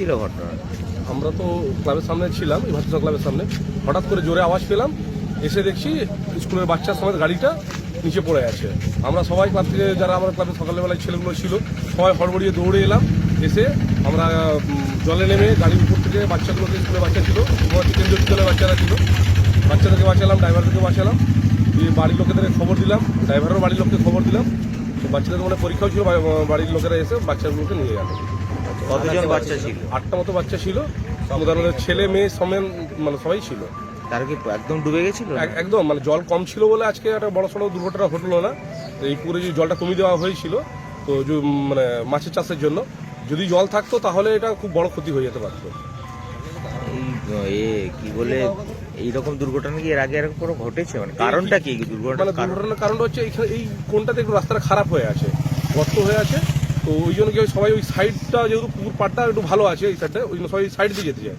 ছিল ঘটনা? আমরা তো ক্লাবের সামনে ছিলাম, এই ভারতীয় ক্লাবের সামনে। হঠাৎ করে জোরে আওয়াজ পেলাম, এসে দেখছি স্কুলের বাচ্চার সমেত গাড়িটা নিচে পড়ে আছে। আমরা সবাই ক্লাব থেকে, যারা আমার ক্লাবে সকালবেলায় ছেলেগুলো ছিল, সবাই হড়বড়িয়ে দৌড়ে এলাম, এসে আমরা জলে নেমে গাড়ির উপর থেকে বাচ্চাগুলোকে স্কুলে বাচ্চা ছিল কেন্দ্রীয় বাচ্চারা ছিল, বাচ্চাদেরকে বাঁচালাম, ড্রাইভারদেরকে বাঁচালাম, দিয়ে বাড়ির লোকেদের খবর দিলাম ড্রাইভারেরও বাড়ির লোককে খবর দিলাম, বাচ্চাদের মানে পরীক্ষাও ছিল বাড়ির লোকেরা এসে বাচ্চাগুলোকে নিয়ে গেল। কতজন বাচ্চা ছিল? আটটা মতো বাচ্চা ছিল। মোটামুটি ছেলে মেয়ে সমেন মানে সবাই ছিল। তারা কি একদম ডুবে গেছিল? একদম মানে জল কম ছিল বলে আজকে একটা বড় সড়ো দুর্ঘটনা ঘটলো না। এই পুরো যে জলটা কমিয়ে দেওয়া হয়েছিল তো মানে মাছের চাষের জন্য যদি জল থাকতো তাহলে এটা খুব বড় ক্ষতি হয়ে যেতে পারতো। এ কি বলে এইরকম দুর্ঘটনা কি এর আগে এরকম কোনো ঘটেছে? মানে কারণটা কি? মানে দুর্ঘটনার দুর্ঘটনার কারণটা হচ্ছে এইখানে এই কোনটাতে একটু রাস্তাটা খারাপ হয়ে আছে। গর্ত হয়ে আছে। তো ওই জন্য কি সবাই ওই সাইডটা যেহেতু পুকুর পাড়টা একটু ভালো আছে এই সাইডটা ওই জন্য সবাই সাইড দিয়ে যেতে যায়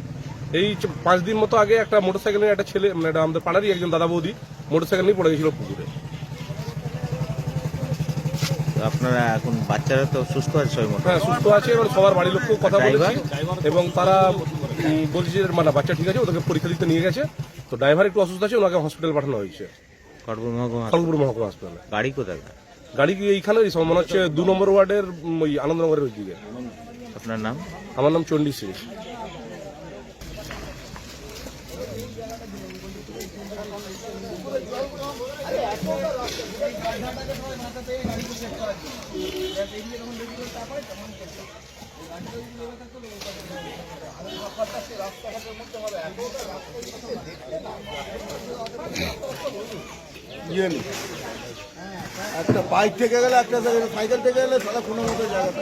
এই পাঁচ দিন মতো আগে একটা মোটরসাইকেল নিয়ে একটা ছেলে মানে আমাদের পাড়ারই একজন দাদা বৌদি মোটরসাইকেল নিয়ে পড়ে গেছিল পুকুরে। আপনারা এখন বাচ্চারা তো সুস্থ আছে সবাই হ্যাঁ সুস্থ আছে এবার সবার বাড়ির লোককেও কথা বলেছি। এবং তারা বলছে যে মানে বাচ্চা ঠিক আছে ওদেরকে পরীক্ষা দিতে নিয়ে গেছে। তো ড্রাইভার একটু অসুস্থ আছে ওনাকে হসপিটাল পাঠানো হয়েছে। খড়গপুর মহকুমা খড়গপুর মহকুমা হাসপাতালে গাড়ি কোথায়? গাড়ি কি এইখানে মনে হচ্ছে দু নম্বর ওয়ার্ডের ওই আনন্দনগরের ওই দিকে আপনার নাম? আমার নাম চণ্ডী সিং। ইয়ে নেই একটা বাইক থেকে গেলে, একটা সাইকেল থেকে গেলে তাহলে কোনো মতো জায়গা